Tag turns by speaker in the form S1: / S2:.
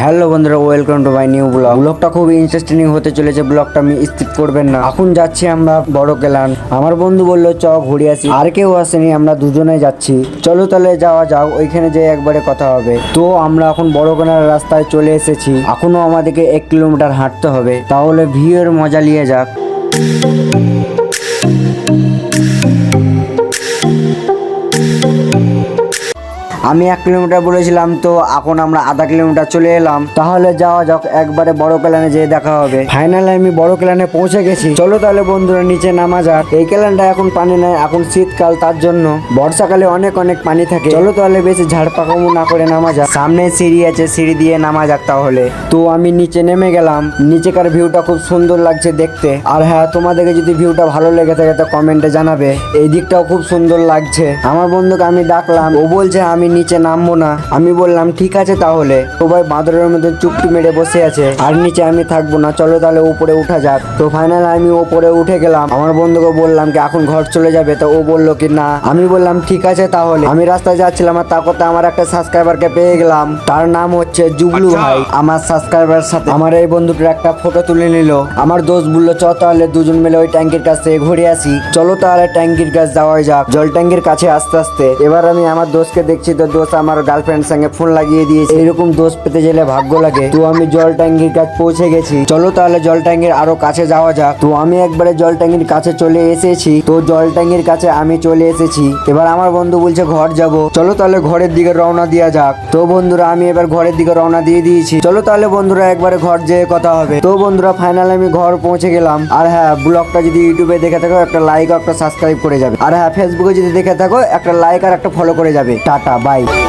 S1: Hello বন্ধুরা welcome to my new blog ব্লগটা খুব ইন্টারেস্টিং হতে চলেছে ব্লগটা আমি স্কিপ করবেন না। এখন যাচ্ছি আমরা বড় কেলান। আমার বন্ধু বলল, চ, ঘুরে আসি। আর কেউ আসেনি, আমরা দুজনে যাচ্ছি। চলো তাহলে যাওয়া যাক, ওইখানে যেয়ে একবারে কথা হবে। তো আমরা এখন বড় কেলার রাস্তায় চলে এসেছি। এখনও আমাদেরকে এক কিলোমিটার হাঁটতে হবে। তাহলে ভিউয়ের মজা নিয়ে যাক। আমি এক কিলোমিটার বলেছিলাম তো এখন আমরা আধা কিলোমিটার চলে এলাম। তাহলে যাওয়া যাক, একবারে বড় কেলানে যেয়ে দেখা হবে। ফাইনালে আমি বড় কেলানে পৌঁছে গেছি। চলো তাহলে বন্ধুরা, নিচে নামা যাক। এই কেলানটা এখন পানি নেই, এখন শীতকাল, তার জন্য বর্ষাকালে অনেক অনেক পানি থাকে। চলো তাহলে বেশি ঝাড় পাকামো না করে নামা যাক। সামনে সিঁড়ি আছে, সিঁড়ি দিয়ে নামা যাক তাহলে। তো আমি নিচে নেমে গেলাম। নিচেকার ভিউটা খুব সুন্দর লাগছে দেখতে। আর হ্যাঁ তোমাদেরকে যদি ভিউটা ভালো লেগে থাকে, তো কমেন্টে জানাবে। এই দিকটাও খুব সুন্দর লাগছে। আমার বন্ধুকে আমি ডাকলাম। ও বলছে, আমি নিচে নামবো না। আমি বললাম ঠিক আছে তাহলে। সবাই বাঁদরের মধ্যে চুপটি মেরে বসে আছে। আর নিচে আমি থাকব না। চলো তাহলে উপরে উঠা যাক। তো ফাইনাল আমি উপরে উঠে গেলাম। আমার বন্ধুকে বললাম কি এখন ঘর চলে যাবে। তো ও বলল কি না। আমি বললাম ঠিক আছে তাহলে। আমি রাস্তায় যাচ্ছিলাম আর তা করতে আমার একটা সাবস্ক্রাইবারকে পেয়ে গেলাম। তার নাম হচ্ছে জুবলু ভাই। আমার সাবস্ক্রাইবার সাথে আমার এই বন্ধুটার একটা ফটো তুলে নিল। আমার দোষ বলল চ তাহলে দুজন মিলে ওই ট্যাঙ্কির কাছ থেকে ঘুরে আসি। চলো তাহলে ট্যাঙ্কির কাছে যাওয়া যাক। জল ট্যাঙ্কির কাছে আস্তে আস্তে। এবার আমি আমার দোষকে দেখছি তো দোস্ত আমার গার্লফ্রেন্ড সঙ্গে ফোন লাগিয়ে দিয়েছে। এরকম দোষ পেতে গেলে ভাগ্য লাগে। তো আমি জল ট্যাঙ্কির কাছে পৌঁছে গেছি। চলো তাহলে জল ট্যাঙ্কির আরও কাছে যাওয়া যাক। তো আমি একবারে জল ট্যাঙ্কির কাছে চলে এসেছি। তো জল ট্যাঙ্কির কাছে আমি চলে এসেছি। এবার আমার বন্ধু বলছে, ঘর যাব। চলো তাহলে ঘরের দিকে রওনা দেওয়া যাক। তো বন্ধুরা, আমি এবার ঘরের দিকে রওনা দিয়ে দিয়েছি। চলো তাহলে বন্ধুরা, একবারে ঘর যেয়ে কথা হবে। তো বন্ধুরা ফাইনাল আমি ঘর পৌঁছে গেলাম। আর হ্যাঁ ব্লগটা যদি ইউটিউবে দেখে থাকো, একটা লাইক একটা সাবস্ক্রাইব করে যাবে। আর হ্যাঁ ফেসবুকে যদি দেখে থাকো, একটা লাইক আর একটা ফলো করে যাবে। Tata bye Bye.